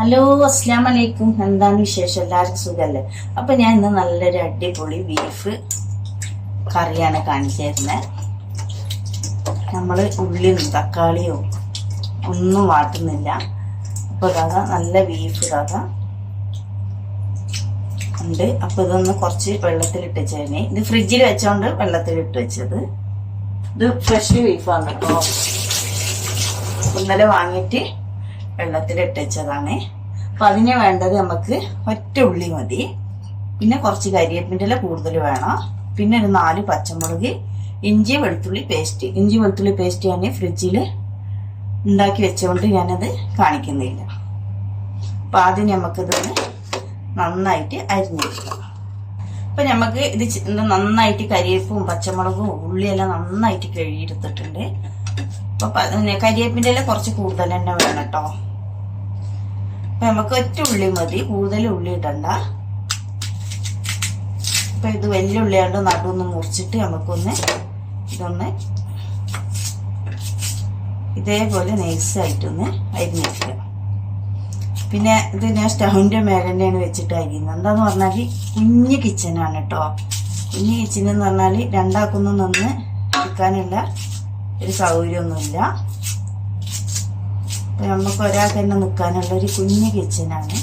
Hello അസ്ലാം വലൈക്കും എന്താണ് വിശേഷം? എല്ലാവർക്കും സുഖമല്ലേ അപ്പൊ ഞാൻ ഇന്ന് നല്ലൊരു അടിപൊളി ബീഫ് കറിയാണ് കാണിച്ചു തരുന്നത് നമ്മൾ ഉള്ളിയും തക്കാളിയോ ഒന്നും വാട്ടുന്നില്ല. അപ്പോൾ കഥ നല്ല ബീഫ് കഥ ഉണ്ട്. അപ്പൊ ഇതൊന്ന് കുറച്ച് വെള്ളത്തിലിട്ട് വെച്ചേനെ ഇത് ഫ്രിഡ്ജിൽ വെച്ചോണ്ട് വെള്ളത്തിലിട്ട് വെച്ചത്. ഇത് ഫ്രഷ് ബീഫാണ് കേട്ടോ. ഇന്നലെ വാങ്ങിയിട്ട് വെള്ളത്തിലിട്ട് വെച്ചതാണ് അപ്പൊ അതിന് വേണ്ടത് നമുക്ക് ഒറ്റ ഉള്ളി മതി. പിന്നെ കുറച്ച് കരിയേപ്പിന്റെ കൂടുതൽ വേണം. പിന്നെ ഒരു നാല് പച്ചമുളക് ഇഞ്ചി വെളുത്തുള്ളി പേസ്റ്റ് ഇഞ്ചി വെളുത്തുള്ളി പേസ്റ്റ് ഞാൻ ഫ്രിഡ്ജിൽ ഉണ്ടാക്കി വെച്ചുകൊണ്ട് ഞാനത് കാണിക്കുന്നില്ല. അപ്പൊ ആദ്യം നമുക്കിതൊന്ന് നന്നായിട്ട് അരിഞ്ഞെടുക്കാം. അപ്പൊ നമുക്ക് ഇത് നന്നായിട്ട് കരിയേപ്പും പച്ചമുളകും ഉള്ളിയെല്ലാം നന്നായിട്ട് കഴുകിയെടുത്തിട്ടുണ്ട്. അപ്പൊ കരിയേപ്പിന്റെ ഇല കുറച്ച് കൂടുതൽ തന്നെ വേണം കേട്ടോ അപ്പൊ നമുക്ക് ഒറ്റ ഉള്ളി മതി. കൂടുതൽ ഉള്ളി ഇടണ്ട. അപ്പൊ ഇത് വലിയ ഉള്ളിയാണ്ട് നടുവൊന്ന് മുറിച്ചിട്ട് നമുക്കൊന്ന് ഇതൊന്ന് ഇതേപോലെ നൈസായിട്ടൊന്ന് വെക്കുക. പിന്നെ ഇത് ഞാൻ സ്റ്റൗവിന്റെ മേലെ തന്നെയാണ് വെച്ചിട്ട് അരിയുന്നത്. എന്താന്ന് പറഞ്ഞാൽ കുഞ്ഞ് കിച്ചനാണ് കേട്ടോ കുഞ്ഞ് കിച്ചൻ എന്ന് പറഞ്ഞാൽ രണ്ടാക്കൊന്നും നിന്ന് എടുക്കാനുള്ള ഒരു സൗകര്യമൊന്നുമില്ല. നമുക്ക് ഒരാൾക്ക് തന്നെ നിൽക്കാനുള്ള ഒരു കുഞ്ഞ് കിച്ചനാണ്.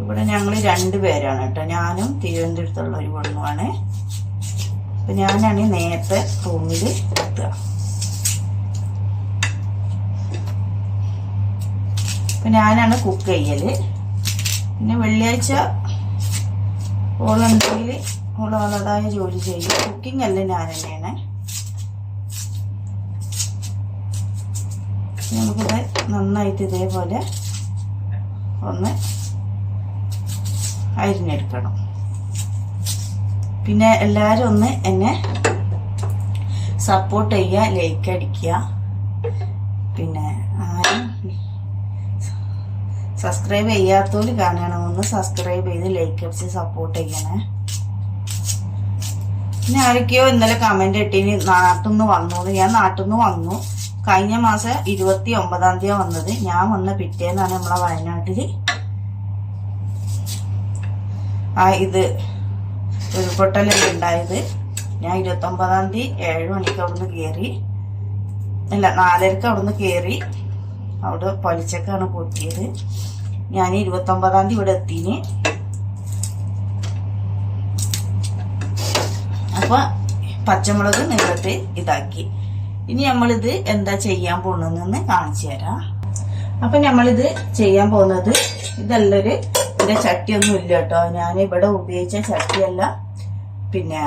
ഇവിടെ ഞങ്ങൾ രണ്ടുപേരാണ് കേട്ടോ. ഞാനും തിരുവനന്തപുരത്തുള്ള ഒരു പെണ്ണുമാണ്. അപ്പൊ ഞാനാണ് നേരത്തെ റൂമിൽ എത്തുക. അപ്പൊ ഞാനാണ് കുക്ക് ചെയ്യൽ. പിന്നെ വെള്ളിയാഴ്ച ഓളുണ്ടെങ്കിൽ ഓളതായ ജോലി ചെയ്യും. കുക്കിംഗ് അല്ല ഞാൻ തന്നെയാണ്. നമുക്കിത് നന്നായിട്ട് ഇതേപോലെ ഒന്ന് അരിഞ്ഞെടുക്കണം. പിന്നെ എല്ലാവരും ഒന്ന് എന്നെ സപ്പോർട്ട് ചെയ്യുക ലൈക്ക് അടിക്കുക. പിന്നെ ആരും സബ്സ്ക്രൈബ് ചെയ്യാത്തവര് കാണണമെന്ന് സബ്സ്ക്രൈബ് ചെയ്ത് ലൈക്ക് അടിച്ച് സപ്പോർട്ട് ചെയ്യണേ. പിന്നെ ആരൊക്കെയോ ഇന്നലെ കമന്റ് ഇട്ടിന് നാട്ടിൽ നിന്ന് വന്നു ഞാൻ നാട്ടിൽ നിന്ന് വന്നു. കഴിഞ്ഞ മാസം ഇരുപത്തി ഒമ്പതാം തീയതി വന്നത്. ഞാൻ വന്ന പിറ്റേന്നാണ് നമ്മളെ വയനാട്ടിൽ. ആ ഇത് ഉരുൾപൊട്ടലൊക്കെ ഉണ്ടായത്. ഞാൻ ഇരുപത്തി ഒമ്പതാം തീയതി ഏഴ് മണിക്ക് അവിടുന്ന് കയറി അല്ല നാലരക്ക് അവിടുന്ന് കയറി അവിടെ പൊലിച്ചക്കാണ് പൊട്ടിയത് ഞാൻ ഇരുപത്തി ഒമ്പതാം തീയതി ഇവിടെ എത്തിന്. അപ്പൊ പച്ചമുളക് നീളത്ത് ഇതാക്കി. ഇനി നമ്മളിത് എന്താ ചെയ്യാൻ പോകുന്നതെന്ന് കാണിച്ചു തരാം. അപ്പൊ നമ്മളിത് ചെയ്യാൻ പോകുന്നത് ഇതല്ലൊരു ഇതിന്റെ ചട്ടിയൊന്നും ഇല്ല കേട്ടോ. ഞാൻ ഇവിടെ ഉപയോഗിച്ച ചട്ടിയല്ല. പിന്നെ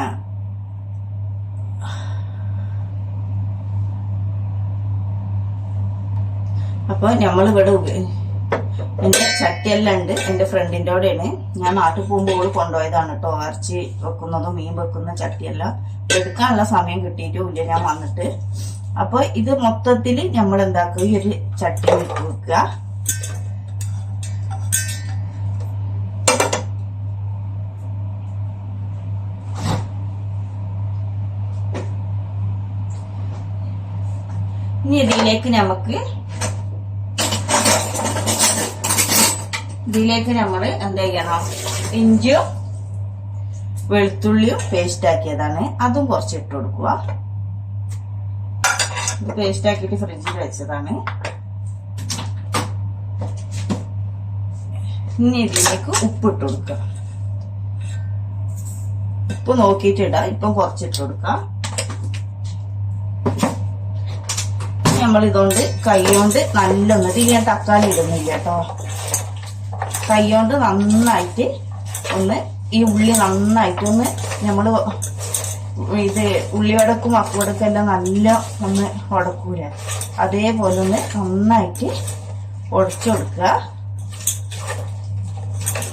അപ്പൊ നമ്മളിവിടെ എന്റെ ചട്ടിയെല്ലാം ഉണ്ട് എന്റെ ഫ്രണ്ടിന്റെ അവിടെയാണ്. ഞാൻ നാട്ടിൽ പോകുമ്പോൾ കൊണ്ടുപോയതാണ് കേട്ടോ ഇറച്ചി വെക്കുന്നതും മീൻ വെക്കുന്ന ചട്ടിയെല്ലാം. എടുക്കാനുള്ള സമയം കിട്ടിയിട്ടുമില്ല. ഞാൻ വന്നിട്ട്. അപ്പൊ ഇത് മൊത്തത്തിൽ നമ്മൾ എന്താക്കുക ഈ ഒരു ചട്ടി വെക്കുക. ഇനി ഇതിലേക്ക് നമുക്ക് ഇതിലേക്ക് നമ്മൾ എന്ത് ചെയ്യണം? ഇഞ്ചിയും വെളുത്തുള്ളിയും പേസ്റ്റ് ആക്കിയതാണ്. അതും കുറച്ച് ഇട്ട് കൊടുക്കുക. ഇത് പേസ്റ്റ് ആക്കിയിട്ട് ഫ്രിഡ്ജിൽ വെച്ചതാണ്. ഇനി ഇതിലേക്ക് ഉപ്പ് ഇട്ട് കൊടുക്കുക. ഉപ്പ് നോക്കിയിട്ട് ഇടാം. ഇപ്പം കുറച്ചിട്ട് കൊടുക്കാം. നമ്മളിതുകൊണ്ട് കൈ കൊണ്ട് നല്ലൊന്ന് ഇത് ഞാൻ തക്കാളി ഇടുന്നില്ല കേട്ടോ. കൈ കൊണ്ട് നന്നായിട്ട് ഒന്ന് ഈ ഉള്ളി നന്നായിട്ട് ഒന്ന് നമ്മൾ ഇത് ഉള്ളി വടക്കും അക്കുവടക്കും എല്ലാം നല്ല ഒന്ന് ഉടക്കൂല അതേപോലെ ഒന്ന് നന്നായിട്ട് ഉടച്ചു കൊടുക്കുക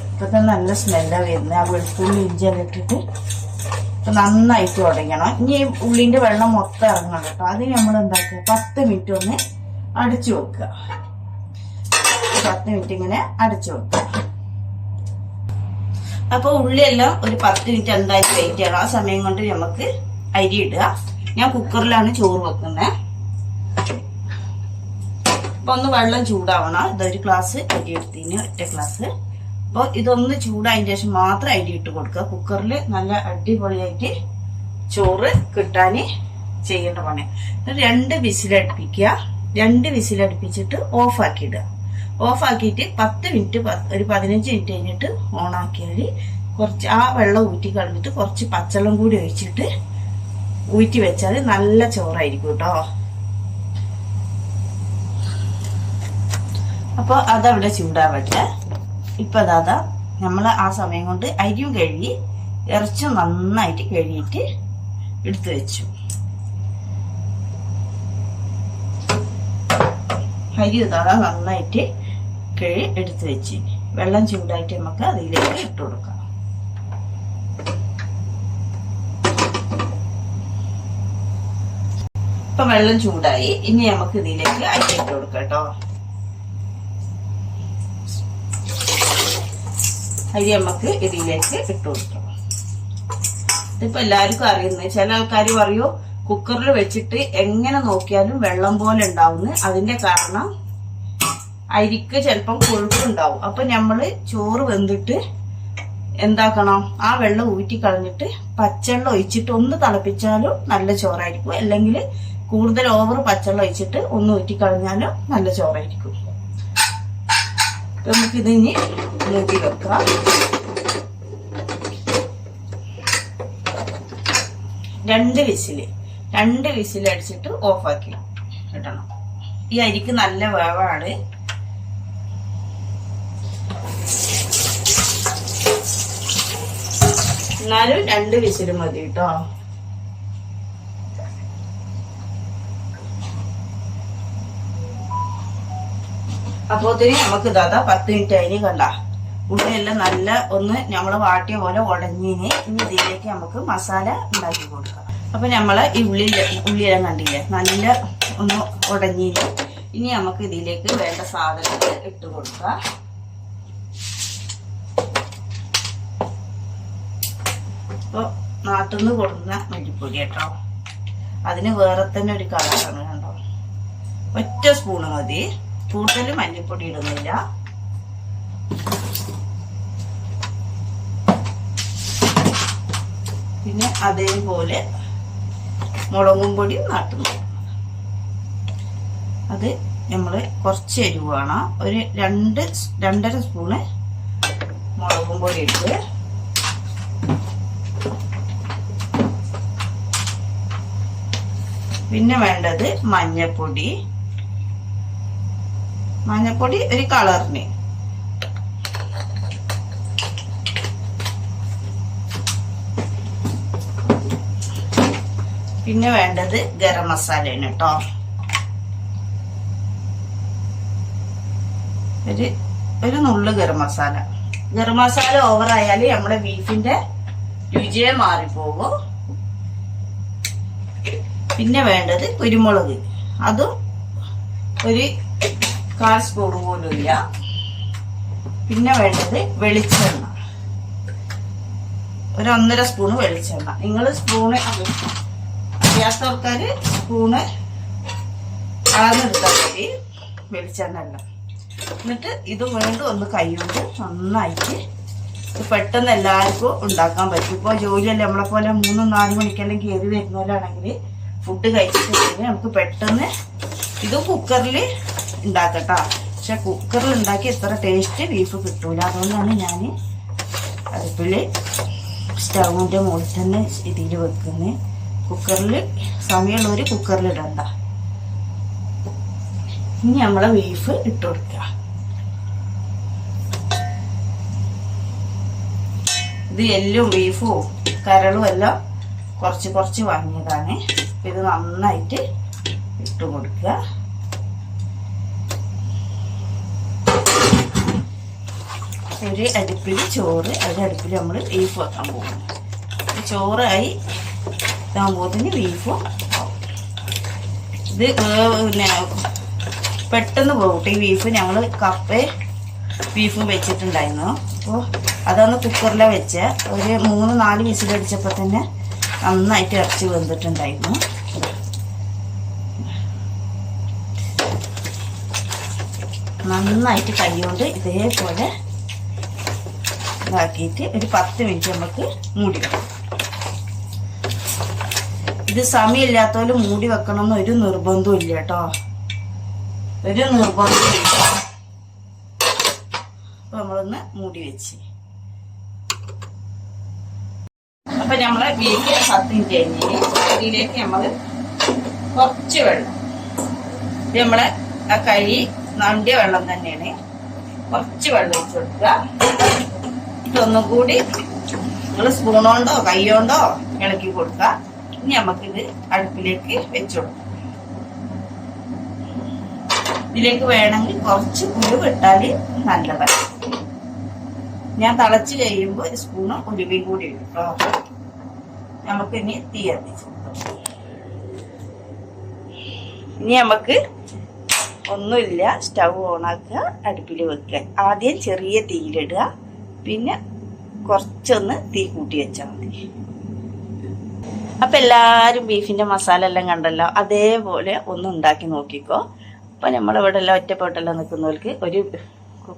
ഇപ്പൊക്കെ നല്ല സ്മെല്ലാണ് വരുന്നത് ആ വെളുത്തുള്ളി ഇഞ്ചിയെല്ലാം ഇട്ടിട്ട് ഇപ്പൊ നന്നായിട്ട് ഉടയ്ക്കണം ഇനി ഉള്ളിന്റെ വെള്ളം മൊത്തം ഇറങ്ങണം കേട്ടോ. അത് നമ്മൾ എന്താക്കുക പത്ത് മിനിറ്റ് ഒന്ന് അടിച്ചു വെക്കുക പത്ത് മിനിറ്റ് ഇങ്ങനെ അടച്ചു കൊടുക്കുക അപ്പൊ ഉള്ളിയെല്ലാം ഒരു പത്ത് മിനിറ്റ് എന്തായാലും വെയിറ്റ് ചെയ്യണം. ആ സമയം കൊണ്ട് നമുക്ക് അരി ഇടുക. ഞാൻ കുക്കറിലാണ് ചോറ് വെക്കുന്നത് അപ്പൊ ഒന്ന് വെള്ളം ചൂടാവണം. ഇതൊരു ഗ്ലാസ് അരി എടുത്തിന് ഒറ്റ ഗ്ലാസ് അപ്പോൾ ഇതൊന്ന് ചൂടായതിന് ശേഷം മാത്രം അരി ഇട്ട് കൊടുക്കുക. കുക്കറിൽ നല്ല അടിപൊളിയായിട്ട് ചോറ് കിട്ടാൻ ചെയ്യേണ്ട പണി രണ്ട് വിസിലടുപ്പിക്കുക. രണ്ട് വിസിലടുപ്പിച്ചിട്ട് ഓഫാക്കി ഇടുക. ഓഫാക്കിയിട്ട് പത്ത് മിനിറ്റ് ഒരു പതിനഞ്ച് മിനിറ്റ് കഴിഞ്ഞിട്ട് ഓണാക്കിയാൽ കുറച്ച് ആ വെള്ളം ഊറ്റി കളഞ്ഞിട്ട് കുറച്ച് പച്ചവെള്ളം കൂടി ഒഴിച്ചിട്ട് ഊറ്റി വെച്ചാൽ നല്ല ചോറായിരിക്കും കേട്ടോ. അപ്പോൾ അതവിടെ ചൂടാവട്ടെ ഇപ്പം അതാ നമ്മൾ ആ സമയം കൊണ്ട് അരിയും കഴുകി ഇറച്ചും നന്നായിട്ട് കഴുകിയിട്ട് എടുത്തു വെച്ചു. അരി ഇതാ നന്നായിട്ട് കിഴി എടുത്ത് വെച്ച് വെള്ളം ചൂടായിട്ട് നമുക്ക് അതിലേക്ക് ഇട്ട് കൊടുക്കാം. ഇപ്പൊ വെള്ളം ചൂടായി. ഇനി നമുക്ക് ഇതിലേക്ക് അരി ഇട്ട് കൊടുക്കാം കേട്ടോ. അരി നമുക്ക് ഇതിലേക്ക് ഇട്ട് കൊടുക്കാം. ഇതിപ്പോ എല്ലാവർക്കും അറിയുന്നത് ചില ആൾക്കാർ പറയൂ കുക്കറിൽ വെച്ചിട്ട് എങ്ങനെ നോക്കിയാലും വെള്ളം പോലെ ഉണ്ടാവുന്നു. അതിന്റെ കാരണം അരിക്ക് ചിലപ്പം കൊഴുപ്പുണ്ടാവും. അപ്പൊ നമ്മൾ ചോറ് വെന്തിട്ട് എന്താക്കണം? ആ വെള്ളം ഊറ്റി കളഞ്ഞിട്ട് പച്ചവെള്ളം ഒഴിച്ചിട്ട് ഒന്ന് തിളപ്പിച്ചാലും നല്ല ചോറായിരിക്കും. അല്ലെങ്കിൽ കൂടുതൽ ഓവർ പച്ചവെള്ളം ഒഴിച്ചിട്ട് ഒന്ന് ഊറ്റി കളഞ്ഞാലും നല്ല ചോറായിരിക്കും. നമുക്കിതിനി മൂടി വെക്കാം. രണ്ട് വിസിൽ. രണ്ട് വിസിൽ അടിച്ചിട്ട് ഓഫാക്കി ഇടണം ഈ അരിക്ക് നല്ല വേവാണ്. എന്നാലും രണ്ട് വിസിൽ മതി കേട്ടോ അപ്പോത്തിന് നമുക്ക് ഇതാ പത്ത് മിനിറ്റ് അതിന് കണ്ട. ഉള്ളിയെല്ലാം നല്ല ഒന്ന് നമ്മൾ വാട്ടിയ പോലെ ഉടഞ്ഞിന് ഇനി ഇതിലേക്ക് നമുക്ക് മസാല ഉണ്ടാക്കി കൊടുക്കാം. അപ്പൊ നമ്മൾ ഈ ഉള്ളി ഉള്ളിയെല്ലാം കണ്ടില്ലേ? നല്ല ഒന്ന് ഉടഞ്ഞിന് ഇനി നമുക്ക് ഇതിലേക്ക് വേണ്ട സാധനങ്ങൾ ഇട്ട് കൊടുക്കാം. ഇപ്പൊ നാട്ടിൽ നിന്ന് കൊടുക്കുന്ന മല്ലിപ്പൊടി കേട്ടോ. അതിന് വേറെ തന്നെ ഒരു കളറാണ് കണ്ടോ. ഒറ്റ സ്പൂണ് മതി. കൂടുതൽ മല്ലിപ്പൊടി ഇടുന്നില്ല. പിന്നെ അതേപോലെ മുളകും പൊടി നാട്ടും അത് നമ്മൾ കുറച്ച് എരിവാണ് ഒരു രണ്ട് രണ്ടര സ്പൂണ് മുളകും പൊടി ഇട്ട് പിന്നെ വേണ്ടത് മഞ്ഞപ്പൊടി. മഞ്ഞപ്പൊടി ഒരു കളറിന്. പിന്നെ വേണ്ടത് ഗരം മസാലയാണ് കേട്ടോ ഒരു ഒരു നുള്ളു ഗരം മസാല. ഗരം മസാല ഓവർ ആയാൽ നമ്മുടെ ബീഫിന്റെ രുചിയെ മാറിപ്പോകും. പിന്നെ വേണ്ടത് കുരുമുളക്. അതും ഒരു കാൽ സ്പൂൺ പോലും ഇല്ല പിന്നെ വേണ്ടത് വെളിച്ചെണ്ണ. ഒരു ഒന്നര സ്പൂണ് വെളിച്ചെണ്ണ. നിങ്ങൾ സ്പൂണ് അറിയാത്ത ആൾക്കാർ സ്പൂണ് അളന്നെടുത്താൽ മതി വെളിച്ചെണ്ണ എല്ലാം. എന്നിട്ട് ഇത് വീണ്ടും ഒന്ന് കൈകൊണ്ട് നന്നായിട്ട് പെട്ടെന്ന് എല്ലാവർക്കും ഉണ്ടാക്കാൻ പറ്റും. ഇപ്പോൾ ജോലിയല്ല? നമ്മളെ പോലെ മൂന്നും നാല് മണിക്കെല്ലാം കയറി വരുന്നവരാണെങ്കിൽ ഫുഡ് കഴിച്ചിട്ടുണ്ടെങ്കിൽ നമുക്ക് പെട്ടെന്ന് ഇത് കുക്കറിൽ ഉണ്ടാക്കട്ടോ. പക്ഷെ കുക്കറിൽ ഉണ്ടാക്കി ഇത്ര ടേസ്റ്റ് ബീഫ് കിട്ടൂല. അതുകൊണ്ടാണ് ഞാൻ അടുപ്പിൽ സ്റ്റൗവിന്റെ മുകളിൽ തന്നെ ഇതിൽ വെക്കുന്നത് കുക്കറിൽ സമയമുള്ളവർ കുക്കറിൽ ഇടണ്ട. ഇനി നമ്മളെ ബീഫ് ഇട്ട് കൊടുക്കുക ഇത് എല്ലും ബീഫും കരളും എല്ലാം കുറച്ച് കുറച്ച് വാങ്ങിയതാണ്. ഇത് നന്നായിട്ട് ഇട്ട് കൊടുക്കുക. ഒരു അടുപ്പിൽ ചോറ് ഒരു അടുപ്പിൽ നമ്മൾ ബീഫ് വെക്കാൻ പോകും ചോറായി ഇതാകുമ്പോഴത്തേന് ബീഫും. ഇത് പിന്നെ പെട്ടെന്ന് പോകട്ടെ. ഈ ബീഫ് ഞങ്ങൾ കപ്പ ബീഫും വെച്ചിട്ടുണ്ടായിരുന്നു. അപ്പോൾ അതാണ് കുക്കറിലെ വെച്ച്. ഒരു മൂന്ന് നാല് വിസിലടിച്ചപ്പോൾ തന്നെ നന്നായിട്ട് ഇറച്ചി വെന്തിട്ടുണ്ടായിരുന്നു. നന്നായിട്ട് കൈകൊണ്ട് ഇതേപോലെ ഇതാക്കിയിട്ട് ഒരു പത്ത് മിനിറ്റ് നമുക്ക് മൂടി വെക്കാം ഇത് സമയമില്ലാത്തവര് മൂടി വെക്കണമെന്ന് ഒരു നിർബന്ധവും ഇല്ല കേട്ടോ. ഒരു നിർബന്ധവും ഇല്ല. അപ്പൊ നമ്മളൊന്ന് മൂടി വെച്ച്. അപ്പൊ നമ്മൾ ബീഫ് സത്യം കഴിഞ്ഞ് ഇതിലേക്ക് നമ്മൾ കുറച്ച് വെള്ളം. നമ്മളെ ആ കരി നണ്ടിയ വെള്ളം തന്നെയാണ്. കുറച്ച് വെള്ളം ഒഴിച്ചു കൊടുക്കുക. ഇതൊന്നും കൂടി നിങ്ങൾ സ്പൂൺ കൊണ്ടോ ഇളക്കി കൊടുക്കുക. ഇനി നമുക്കിത് അടുപ്പിലേക്ക് വെച്ചു കൊടുക്കാം. ഇതിലേക്ക് വേണമെങ്കിൽ കുറച്ച് ഉരുവ് ഇട്ടാൽ നല്ലതാണ്. ഞാൻ തിളച്ച് കഴിയുമ്പോൾ ഒരു സ്പൂണ് ഉരുവയും കൂടി ഇടും. നമുക്കിനി തീ കത്തിച്ചു. ഇനി നമുക്ക് ഒന്നുമില്ല സ്റ്റൗ ഓണാക്കുക അടുപ്പിൽ വെക്കുക. ആദ്യം ചെറിയ തീയിലിടുക. പിന്നെ കുറച്ചൊന്ന് തീ കൂട്ടി വെച്ചാൽ മതി. അപ്പം എല്ലാവരും ബീഫിന്റെ മസാല എല്ലാം കണ്ടല്ലോ? അതേപോലെ ഒന്ന് ഉണ്ടാക്കി നോക്കിക്കോ. അപ്പം നമ്മളിവിടെ എല്ലാം ഒറ്റപ്പെട്ടെല്ലാം നിൽക്കുന്നവർക്ക് ഒരു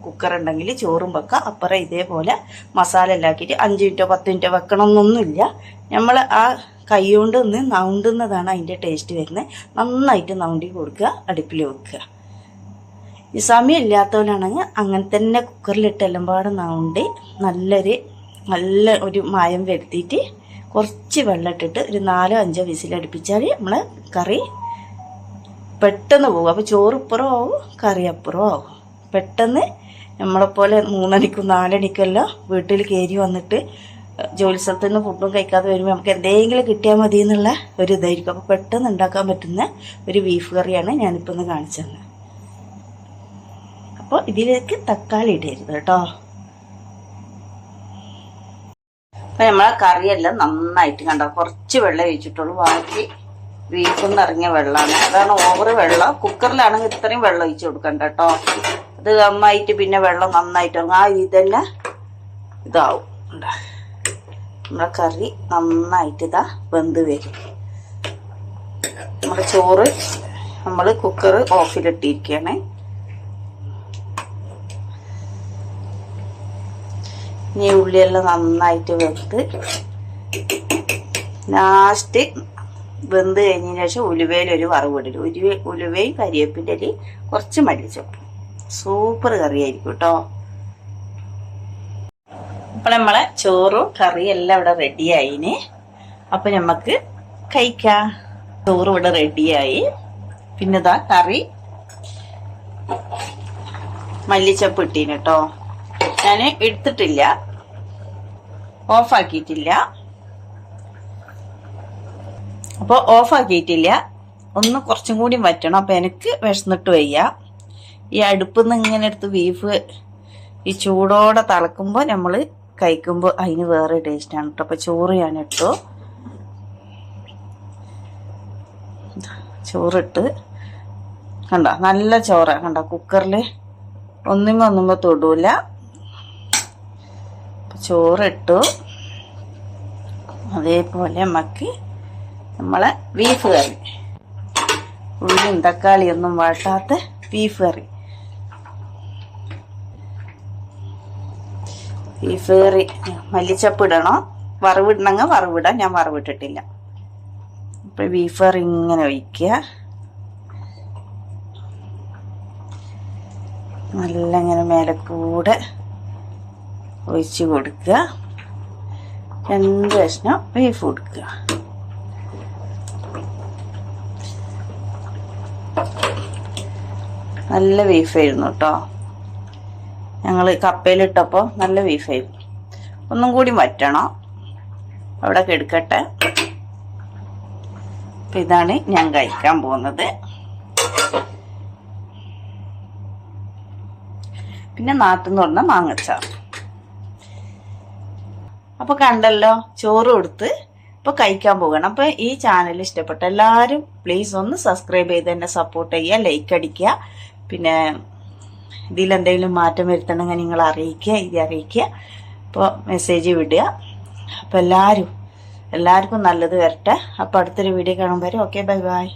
കുക്കർ ഉണ്ടെങ്കിൽ ചോറും വെക്കാം. അപ്പുറം ഇതേപോലെ മസാല ഉണ്ടാക്കിയിട്ട് അഞ്ച് മിനിറ്റോ പത്ത് മിനിറ്റോ വെക്കണമെന്നൊന്നുമില്ല. നമ്മൾ ആ കൈകൊണ്ട് ഒന്ന് നൗണ്ടുന്നതാണ് അതിന്റെ ടേസ്റ്റ് വരുന്നത്. നന്നായിട്ട് നൗണ്ടി കൊടുക്കുക അടുപ്പിൽ വെക്കുക. ഈ സമയം ഇല്ലാത്തവരാണെങ്കിൽ അങ്ങനെ തന്നെ കുക്കറിലിട്ട് എല്ലാംപാട് നൗണ്ടി നല്ലൊരു നല്ല ഒരു മായം വരുത്തിയിട്ട് കുറച്ച് വെള്ളം ഇട്ടിട്ട് ഒരു നാലോ അഞ്ചോ വിസിലടുപ്പിച്ചാൽ നമ്മൾ കറി പെട്ടെന്ന് പോകും. അപ്പോൾ ചോറ് ഇപ്പുറം ആവും കറി അപ്പുറം ആവും. പെട്ടെന്ന് നമ്മളെപ്പോലെ മൂന്നണിക്കും നാലണിക്കെല്ലാം വീട്ടിൽ കയറി വന്നിട്ട് ജോലി സ്ഥലത്ത് നിന്ന് ഫുഡും കഴിക്കാതെ വരുമ്പോൾ നമുക്ക് എന്തെങ്കിലും കിട്ടിയാൽ മതി എന്നുള്ള ഒരു ഇതായിരിക്കും. അപ്പോൾ പെട്ടെന്ന് ഉണ്ടാക്കാൻ പറ്റുന്ന ഒരു ബീഫ് കറിയാണ് ഞാനിപ്പോൾ ഒന്ന് കാണിച്ചു അപ്പോൾ ഇതിലേക്ക് തക്കാളി ഇടരുത് കേട്ടോ. അപ്പൊ നമ്മളെ കറിയെല്ലാം നന്നായിട്ട് കണ്ടോ? കുറച്ച് വെള്ളം ഒഴിച്ചിട്ടുള്ളൂ. ബാക്കി ബീഫിൽ നിന്ന് വെള്ളമാണ്. അതാണ് ഓവർ വെള്ളം. കുക്കറിലാണെങ്കിൽ ഇത്രയും വെള്ളം ഒഴിച്ചു കൊടുക്കണ്ട കേട്ടോ. അത് നന്നായിട്ട് പിന്നെ വെള്ളം നന്നായിട്ട് ആ ഇത് തന്നെ ഇതാവും. നമ്മുടെ കറി നന്നായിട്ട് ഇതാ വെന്ത് വരും. നമ്മുടെ ചോറ് നമ്മൾ കുക്കർ ഓഫിലിട്ടിരിക്കുകയാണ് ഇനി ഉള്ളിയെല്ലാം നന്നായിട്ട് വെന്ത് ലാസ്റ്റ് വെന്ത് കഴിഞ്ഞതിന് ശേഷം ഉലുവയിൽ ഒരു വറവിടലും ഉലുവ ഉലുവയും കരിയേപ്പിന്റെ അരി കുറച്ച് മല്ലിച്ചപ്പ്. സൂപ്പർ കറിയായിരിക്കും കേട്ടോ അപ്പോൾ നമ്മളെ ചോറും കറിയും എല്ലാം ഇവിടെ റെഡിയായിന് അപ്പം നമുക്ക് കഴിക്കാം. ചോറ് ഇവിടെ റെഡിയായി. പിന്നെ ഇതാ കറി. മല്ലിച്ചപ്പ് ഇട്ടീന് കേട്ടോ ഞാൻ എടുത്തിട്ടില്ല. ഓഫാക്കിയിട്ടില്ല അപ്പോൾ ഓഫ് ആക്കിയിട്ടില്ല. ഒന്ന് കുറച്ചും കൂടി വറ്റണം. അപ്പം എനിക്ക് വിശന്നിട്ട് വയ്യ. ഈ അടുപ്പിൽ നിന്ന് ഇങ്ങനെ എടുത്ത് ബീഫ് ഈ ചൂടോടെ തിളക്കുമ്പോൾ നമ്മൾ കഴിക്കുമ്പോൾ അതിന് വേറെ ടേസ്റ്റാണ് കേട്ടോ അപ്പോൾ ചോറ് ഞാൻ ഇട്ടു ചോറിട്ട്. കണ്ട? നല്ല ചോറാണ് കണ്ട? കുക്കറിൽ ഒന്നും ഒന്നുമ്പോ തൊടൂല. ചോറിട്ടു. അതേപോലെ നമുക്ക് നമ്മളെ ബീഫ് കറി ഉള്ളിയും തക്കാളിയൊന്നും വാട്ടാത്ത ബീഫ് കറി ബീഫ് കറി മല്ലിച്ചപ്പ് ഇടണോ. വറവിടണമെങ്കിൽ വറവിടാം. ഞാൻ വറവിട്ടിട്ടില്ല. അപ്പൊ ബീഫ് കറി ഇങ്ങനെ ഒഴിക്കുക നല്ല ഇങ്ങനെ മേലെ കൂടെ ഒഴിച്ച് കൊടുക്കുക. രണ്ട് കഷ്ണം ബീഫ് കൊടുക്കുക. നല്ല ബീഫായിരുന്നു കേട്ടോ ഞങ്ങൾ കപ്പയിലിട്ടപ്പോൾ നല്ല ബീഫായിരുന്നു ഒന്നും കൂടി വറ്റണം. അവിടെ കെടുക്കട്ടെ. അപ്പം ഇതാണ് ഞാൻ കഴിക്കാൻ പോകുന്നത്. പിന്നെ നാട്ടിന്ന് പറഞ്ഞ മാങ്ങച്ചാർ. അപ്പൊ കണ്ടല്ലോ ചോറ് കൊടുത്ത് ഇപ്പൊ കഴിക്കാൻ പോകണം. അപ്പൊ ഈ ചാനൽ ഇഷ്ടപ്പെട്ട എല്ലാവരും പ്ലീസ് ഒന്ന് സബ്സ്ക്രൈബ് ചെയ്ത് എന്നെ സപ്പോർട്ട് ചെയ്യുക ലൈക്ക് അടിക്കുക. പിന്നെ ഇതിലെന്തെങ്കിലും മാറ്റം വരുത്തണമെങ്കിൽ നിങ്ങൾ അറിയിക്കുക ഇത് അറിയിക്കുക. അപ്പോൾ മെസ്സേജ് വിടുക. അപ്പോൾ എല്ലാവരും എല്ലാവർക്കും നല്ലത് വരട്ടെ. അപ്പോൾ അടുത്തൊരു വീഡിയോ കാണുമ്പോൾ ഓക്കെ ബൈ ബൈ